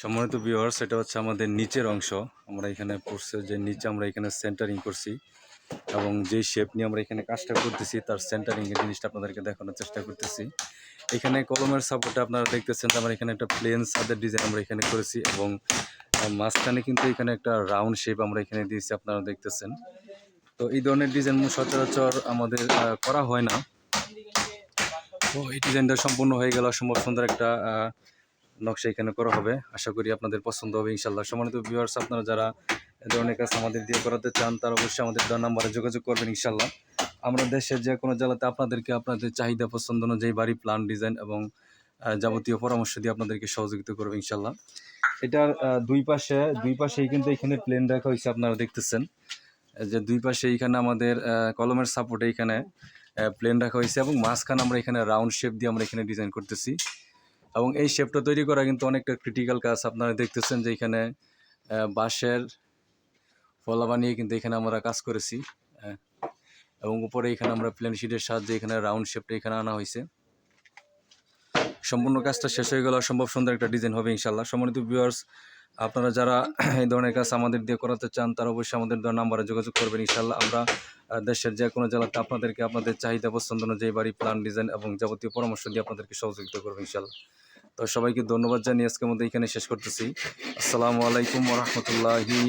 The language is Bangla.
সম্মানিত ভিউয়ার্স এটা হচ্ছে আমাদের নিচের অংশ। আমরা এখানে পড়ছে যে নিচে আমরা এখানে সেন্টারিং করছি এবং যে শেপ নিয়ে আমরা এখানে কাজটা করতেছি, তার সেন্টারিং এর জিনিসটা আপনাদেরকে দেখানোর চেষ্টা করতেছি। এখানে কলমের সাপোর্টে আপনারা দেখতেছেন আমরা এখানে একটা প্লেন সাদের ডিজাইন আমরা এখানে করেছি এবং মাঝখানে কিন্তু এখানে একটা রাউন্ড শেপ আমরা এখানে দিয়েছি, আপনারা দেখতেছেন। তো এই ধরনের ডিজাইন সচরাচর আমাদের করা হয় না। তো এই ডিজাইনটা সম্পূর্ণ হয়ে গেল অসম্ভব সুন্দর একটা নকশা এখানে করা হবে। আশা করি আপনাদের পছন্দ হবে ইনশাল্লাহ সম্মানিত ভিউয়ার্স আপনারা যারা ধরনের কাজ আমাদের দিয়ে করাতে চান, তারা অবশ্যই আমাদের দেওয়া নাম্বারে যোগাযোগ করবেন ইনশাল্লাহ আমরা দেশের যে কোনো জেলাতে আপনাদেরকে আপনাদের চাহিদা পছন্দ অনুযায়ী বাড়ি প্ল্যান ডিজাইন এবং যাবতীয় পরামর্শ দিয়ে আপনাদেরকে সহযোগিতা করবে ইনশাল্লাহ এটার দুই পাশে, দুই পাশেই কিন্তু এখানে প্লেন রাখা হয়েছে আপনারা দেখতেছেন। যে দুই পাশে এইখানে আমাদের কলমের সাপোর্টে এখানে প্লেন রাখা হয়েছে এবং মাঝখানে আমরা এখানে রাউন্ড শেপ দিয়ে আমরা এখানে ডিজাইন করতেছি। এবং এই শেপটা তৈরি করা কিন্তু অনেকটা ক্রিটিক্যাল কাজ। আপনারা দেখতেছেন যে এখানে বাঁশের ফলা বানিয়ে কিন্তু এখানে আমরা কাজ করেছি আহ, এবং উপরে এখানে আমরা প্লেন শিটের সাহায্যে এখানে রাউন্ড শেপটা এখানে আনা হয়েছে। সম্পূর্ণ কাজটা শেষ হয়ে গেল সম্ভব সুন্দর একটা ডিজাইন হবে ইনশাল্লাহ সম্মানিত ভিউয়ার্স আপনারা যারা এই ধরনের কাজ আমাদের দিয়ে করাতে চান তারা অবশ্যই আমাদের দেওয়া নাম্বারে যোগাযোগ করবেন ইনশাল্লাহ আমরা দেশের যে কোনো জেলাতে আপনাদেরকে আপনাদের চাহিদা পছন্দ অনুযায়ী বাড়ি প্ল্যান ডিজাইন এবং যাবতীয় পরামর্শ দিয়ে আপনাদেরকে সহযোগিতা করব ইনশাল্লাহ তো সবাইকে ধন্যবাদ জানিয়ে আজকের মধ্যে এখানে শেষ করতেছি। আসসালামু আলাইকুম রহমতুল্লাহি